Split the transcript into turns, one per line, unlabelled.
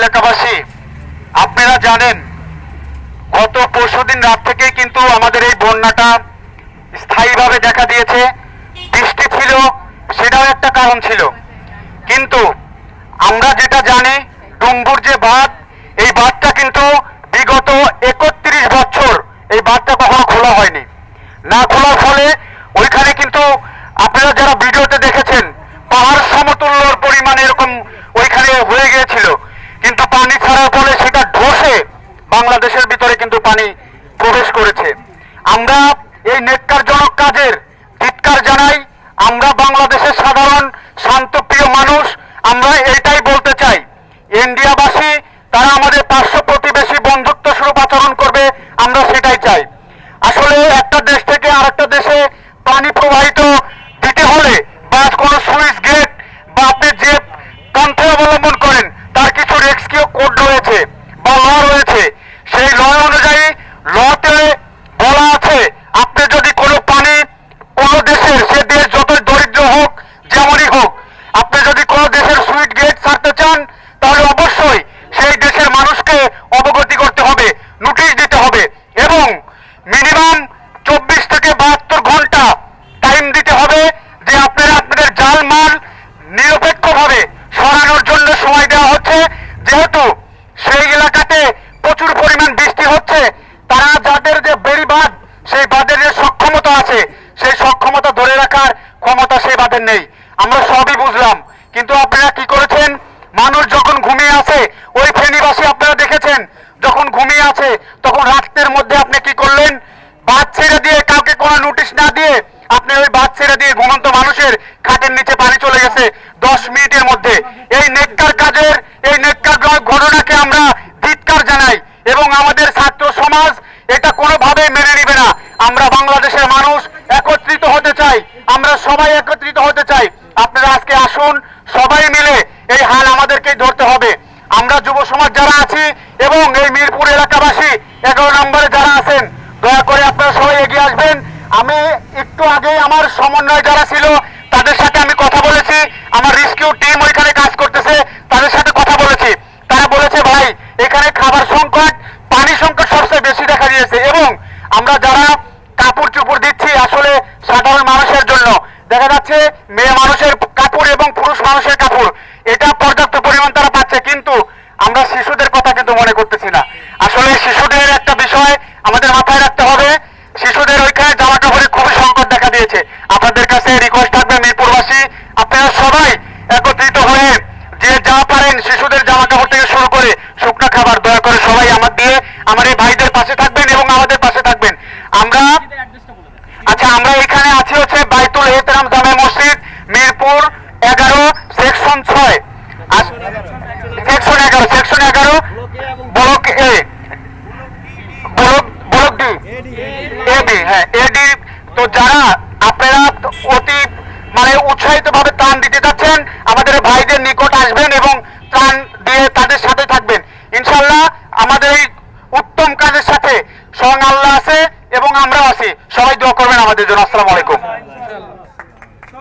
এলাকাবাসী, আপনারা জানেন, গত পরশুদিন রাত থেকে কিন্তু আমাদের এই বন্যাটা স্থায়ীভাবে দেখা দিয়েছে। বৃষ্টি ছিল, সেটাও একটা কারণ ছিল। কিন্তু আমরা যেটা জানি, ডুম্বুর যে বাঁধ, এই বাঁধটা কিন্তু বিগত একত্রিশ বছর এই বাঁধটা কখনো খোলা হয়নি। না খোলার ফলে ওইখানে কিন্তু আপনারা যারা ভিডিওতে দেখেছেন, পাহাড় সমতুল্যর পরিমাণে এরকম ওইখানে হয়ে গিয়েছিল কিন্তু পানি ছাড়ার ফলে সেটা ধসে বাংলাদেশের ভিতরে কিন্তু পানি প্রবেশ করেছে। আমরা এই নেটকারজনক কাজের ধিৎকার জানাই। আমরা বাংলাদেশের সাধারণ শান্তপ্রিয় সরানোর সময় দেওয়া হচ্ছে। যেহেতু সেই এলাকাতে প্রচুর পরিমাণ বৃষ্টি হচ্ছে, তারা যাদের যে বেড়ি বাঁধ, সেই বাঁধের যে সক্ষমতা আছে, সেই সক্ষমতা ধরে রাখার ক্ষমতা সেই বাঁধের নেই। আমরা সবই বুঝলাম। কিন্তু আপনারা কি করেছেন? মানুষ সমাজ এটা কোনোভাবেই মেনে নিবে না। আমরা বাংলাদেশের মানুষ একত্রিত হতে চাই। আমরা সবাই একত্রিত হতে চাই। আপনারা আজকে আসুন, সবাই মিলে এই হাল আমাদেরকেই ধরতে হবে। আমরা যুব সমাজ যারা আছি এবং এই মিরপুর এলাকাবাসী, এগারো নম্বরে যারা আছেন, দয়া করে আপনারা সবাই এগিয়ে আসবেন। আমি একটু আগে আমার সমন্বয় যারা ছিল তাদের সাথে আমি কথা বলেছি আমার রেস্কিউ টিম ওইখানে কাজ করতেছে তাদের সাথে কথা বলেছি তারা বলেছে ভাই এখানে খাবার সংকট পানি সংকট সবচেয়ে বেশি দেখা দিয়েছে এবং আমরা যারা কাপড় চুপড় দিচ্ছি আসলে সাধারণ মানুষের জন্য দেখা যাচ্ছে মেয়ে মানুষের কাপড় এবং পুরুষ মানুষের কাপড় এটা পর্যাপ্ত পরিমাণ তারা পাচ্ছে কিন্তু আমরা শিশুদের কথা কিন্তু মনে করতেছি না আসলে শিশুদের একটা বিষয় আমাদের মাথায় রাখতে হবে শিশুদের ওইখানে জামা কাপড়ের খুবই সংকট দেখা দিয়েছে আপনাদের কাছে রিকোয়েস্ট থাকবে মিরপুরবাসী আপনারা সবাই একত্রিত হয়ে যে যা পারেন শিশুদের জামা কাপড় থেকে শুরু করে শুকনো খাবার দয়া করে সবাই আমার দিয়ে আমার এই ভাইদের পাশে থাকবেন এবং আমাদের পাশে থাকবেন। আমরা আচ্ছা আমরা এখানে আছি হচ্ছে বাইতুল এহতেরাম জামে মসজিদ, মিরপুর এগারো, সেকশন ছয়। সেকশন এগারো সেকশন এগারো, block A. Block block D. AD হ্যাঁ এডি তো যারা আপনারা অতি মানে উৎসাহিত ভাবে ত্রাণ দিতে যাচ্ছেন আমাদের ভাইদের নিকট আসবেন এবং ত্রাণ দিয়ে তাদের সাথে থাকবেন ইনশাল্লাহ আমাদের এই উত্তম কাজের সাথে স্বয়ং আল্লাহ আছে এবং আমরাও আছি। সবাই দোয়া করবেন আমাদের জন্য। আসসালামু আলাইকুম।